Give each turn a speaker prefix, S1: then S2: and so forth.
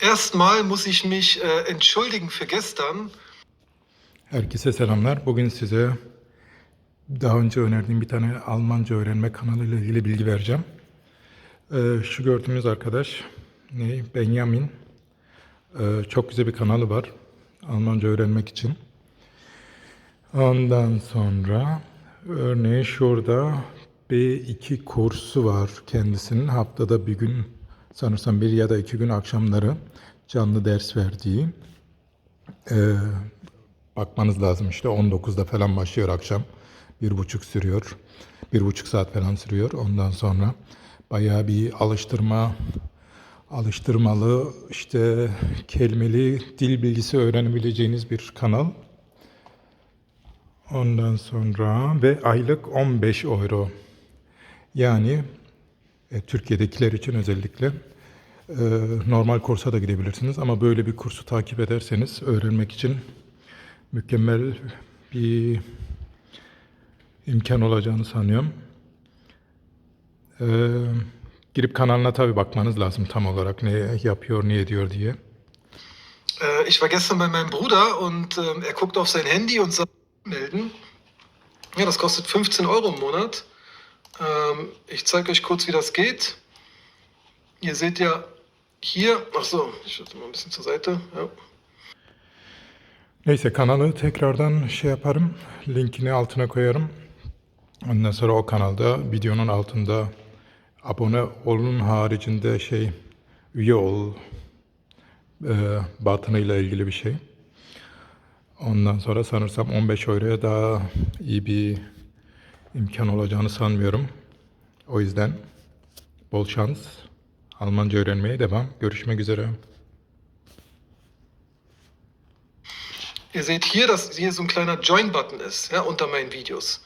S1: Erstmal muss ich mich äh, entschuldigen für gestern.
S2: Herkese selamlar. Bugün size daha önce önerdiğim bir tane Almanca öğrenme kanalıyla ilgili bilgi vereceğim. Ee, şu gördüğünüz arkadaş ne? Benjamin. Ee, çok güzel bir kanalı var. Almanca öğrenmek için. Ondan sonra örneğin şurada B2 kursu var kendisinin. Haftada bir gün sanırsam bir ya da iki gün akşamları canlı ders verdiği. Ee, bakmanız lazım işte 19'da falan başlıyor akşam. Bir buçuk sürüyor. Bir buçuk saat falan sürüyor. Ondan sonra bayağı bir alıştırma alıştırmalı işte kelimeli dil bilgisi öğrenebileceğiniz bir kanal. Ondan sonra ve aylık 15 euro. Yani e, Türkiye'dekiler için özellikle e, normal kursa da gidebilirsiniz ama böyle bir kursu takip ederseniz öğrenmek için mükemmel bir imkan olacağını sanıyorum. E, girip kanalına tabii bakmanız lazım tam olarak ne yapıyor, ne ediyor diye.
S1: Äh, ich war gestern bei meinem Bruder und ähm, er guckt auf sein Handy und sagt, melden. Ja, das kostet 15 Euro im Monat. Ähm, ich zeige euch kurz, wie das geht. Ihr seht ja hier, ach so, ich schalte mal ein bisschen zur Seite. Ja.
S2: Neyse kanalı tekrardan şey yaparım. Linkini altına koyarım. Ondan sonra o kanalda videonun altında abone olun haricinde şey üye ol e, batınıyla ilgili bir şey. Ondan sonra sanırsam 15 euroya daha iyi bir imkan olacağını sanmıyorum. O yüzden bol şans. Almanca öğrenmeye devam. Görüşmek üzere.
S1: Ihr seht hier, dass hier so ein kleiner Join-Button ist, ja, unter meinen Videos.